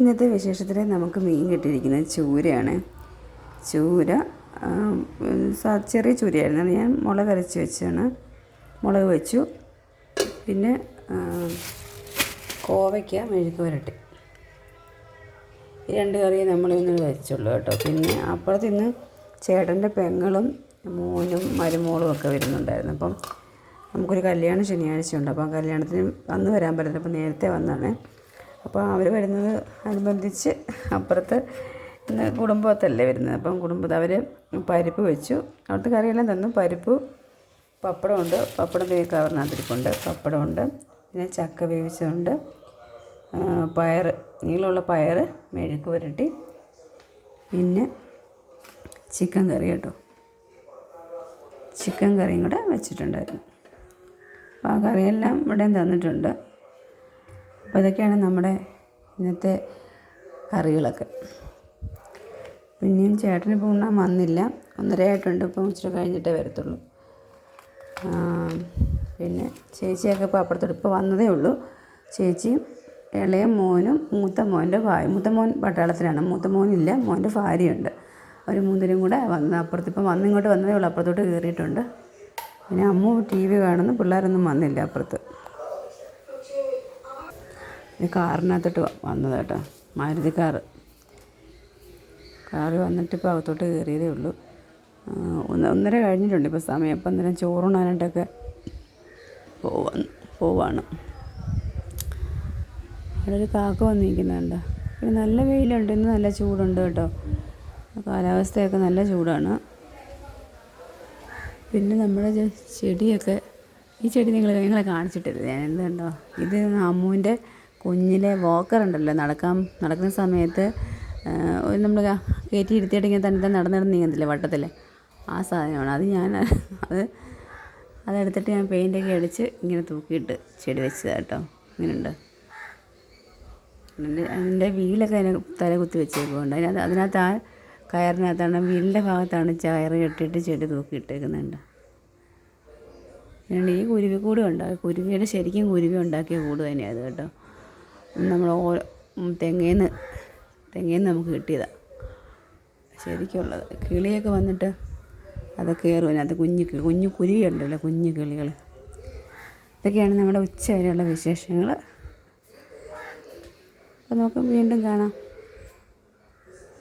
ഇന്നത്തെ വിശേഷത്തിൽ നമുക്ക് മീൻ കിട്ടിയിരിക്കുന്നത് ചൂരയാണ്. ചൂര ചെറിയ ചൂരയായിരുന്നു. ഞാൻ മുളക് അരച്ച് വെച്ചാണ്. മുളക് വെച്ചു. പിന്നെ കോവയ്ക്ക മെഴുക്ക് ഈ രണ്ട് കറിയെ നമ്മളിന്ന് വെച്ചുള്ളൂ കേട്ടോ. പിന്നെ അപ്പുറത്ത് ഇന്ന് ചേട്ടന്റെ പെങ്ങളും മോനും മരുമോളും ഒക്കെ വരുന്നുണ്ടായിരുന്നു. അപ്പം നമുക്കൊരു കല്യാണം ശനിയാഴ്ച ഉണ്ട്. അപ്പം കല്യാണത്തിന് അന്ന് വരാൻ പറ്റില്ല അപ്പം നേരത്തെ വന്നാണ് അപ്പോൾ അവർ വരുന്നത് അനുബന്ധിച്ച് അപ്പുറത്ത് ഇന്ന് കുടുംബത്തല്ലേ വരുന്നത്. അപ്പം കുടുംബത്ത് അവർ പരിപ്പ് വെച്ചു. അവിടുത്തെ കറിയെല്ലാം തന്നു. പരിപ്പ് പപ്പടമുണ്ട്. പപ്പടം തേ കവറിനകത്തിരിപ്പുണ്ട്. പപ്പടമുണ്ട്. പിന്നെ ചക്ക വേവിച്ചതുണ്ട്. പയർ നീളമുള്ള പയർ മെഴുക്ക് പുരട്ടി. പിന്നെ ചിക്കൻ കറി കേട്ടോ. ചിക്കൻ കറിയും കൂടെ വെച്ചിട്ടുണ്ടായിരുന്നു. അപ്പോൾ ആ കറിയെല്ലാം ഇവിടെയും തന്നിട്ടുണ്ട്. അപ്പോൾ ഇതൊക്കെയാണ് നമ്മുടെ ഇന്നത്തെ കറികളൊക്കെ. പിന്നെയും ചേട്ടന് ഇപ്പോൾ ഉണ്ണാൻ വന്നില്ല. ഒന്നരയായിട്ടുണ്ട് ഇപ്പം ഇച്ചിരി കഴിഞ്ഞിട്ടേ വരത്തുള്ളൂ. പിന്നെ ചേച്ചിയൊക്കെ ഇപ്പോൾ അപ്പുറത്തോട്ട് ഇപ്പോൾ വന്നതേ ഉള്ളൂ. ചേച്ചിയും ഇളയ മോനും മൂത്ത മോന്റെ ഭാര്യ മൂത്ത മോൻ പട്ടാളത്തിലാണ്. മൂത്ത മോനില്ല മോന്റെ ഭാര്യയുണ്ട്. ഒരു മൂന്നിനും കൂടെ വന്ന് അപ്പുറത്ത് ഇപ്പം വന്നിങ്ങോട്ട് വന്നതേ ഉള്ളൂ അപ്പുറത്തോട്ട് കയറിയിട്ടുണ്ട്. പിന്നെ അമ്മു ടി വി കാണുന്നു പിള്ളേരൊന്നും വന്നില്ല അപ്പുറത്ത്. ഈ കാറിനകത്തോട്ട് വന്നത് കേട്ടോ. മാരുതി കാറ്. കാറ് വന്നിട്ട് ഇപ്പോൾ അകത്തോട്ട് കയറിയതേ ഉള്ളൂ. ഒന്ന് ഒന്നര കഴിഞ്ഞിട്ടുണ്ട് ഇപ്പോൾ സമയം. അപ്പം അന്നേരം ചോറുണ്ണാനായിട്ടൊക്കെ പോവാൻ പോവാണ്. അവിടെ ഒരു കാക്ക വന്നിരിക്കുന്നുണ്ട്. പിന്നെ നല്ല വെയിലുണ്ട്. ഇന്ന് നല്ല ചൂടുണ്ട് കേട്ടോ. കാലാവസ്ഥയൊക്കെ നല്ല ചൂടാണ്. പിന്നെ നമ്മുടെ ചെടിയൊക്കെ ഈ ചെടി നിങ്ങൾ നിങ്ങളെ കാണിച്ചിട്ടില്ല? ഞാൻ എന്തുണ്ടോ ഇത് അമ്മുവിന്റെ കുഞ്ഞിലെ വോക്കർ ഉണ്ടല്ലോ നടക്കാൻ നടക്കുന്ന സമയത്ത് നമ്മൾ കയറ്റി ഇരുത്തിയിട്ട് ഇങ്ങനെ തന്നെ നടന്നു നടന്ന് നീങ്ങത്തില്ലേ വട്ടത്തിൽ ആ സാധനമാണ്. അത് ഞാൻ അത് അതെടുത്തിട്ട് ഞാൻ പെയിന്റൊക്കെ അടിച്ച് ഇങ്ങനെ തൂക്കിയിട്ട് ചെടി വെച്ചതാണ് കേട്ടോ. ഇങ്ങനെയുണ്ട് അതിന്റെ അതിന്റെ വീലൊക്കെ അതിനെ തല കുത്തി വെച്ചേക്കുന്നുണ്ട് അതിനകത്ത് അതിനകത്ത് ആ കയറിനകത്താണ് വീലിന്റെ ഭാഗത്താണ് കയറ് കെട്ടിയിട്ട് ചെടി തൂക്കിയിട്ടേക്കുന്നുണ്ട്. പിന്നെ ഈ കുരുവി കൂട് ഉണ്ട് ആ കുരുവിയുടെ ശരിക്കും കുരുവി ഉണ്ടാക്കിയ കൂട് തന്നെയാണ് കേട്ടോ. നമ്മൾ തെങ്ങേന്ന് തെങ്ങേന്ന് നമുക്ക് കിട്ടിയതാണ് ശരിക്കുള്ളത്. കിളിയൊക്കെ വന്നിട്ട് അത് കയറും അതിനകത്ത് കുഞ്ഞു കുഞ്ഞു കുരുവിയുണ്ടല്ലോ കുഞ്ഞു കിളികൾ ഇതൊക്കെയാണ് നമ്മുടെ ഉച്ച വരെയുള്ള വിശേഷങ്ങൾ അപ്പോൾ നമുക്ക് വീണ്ടും കാണാം.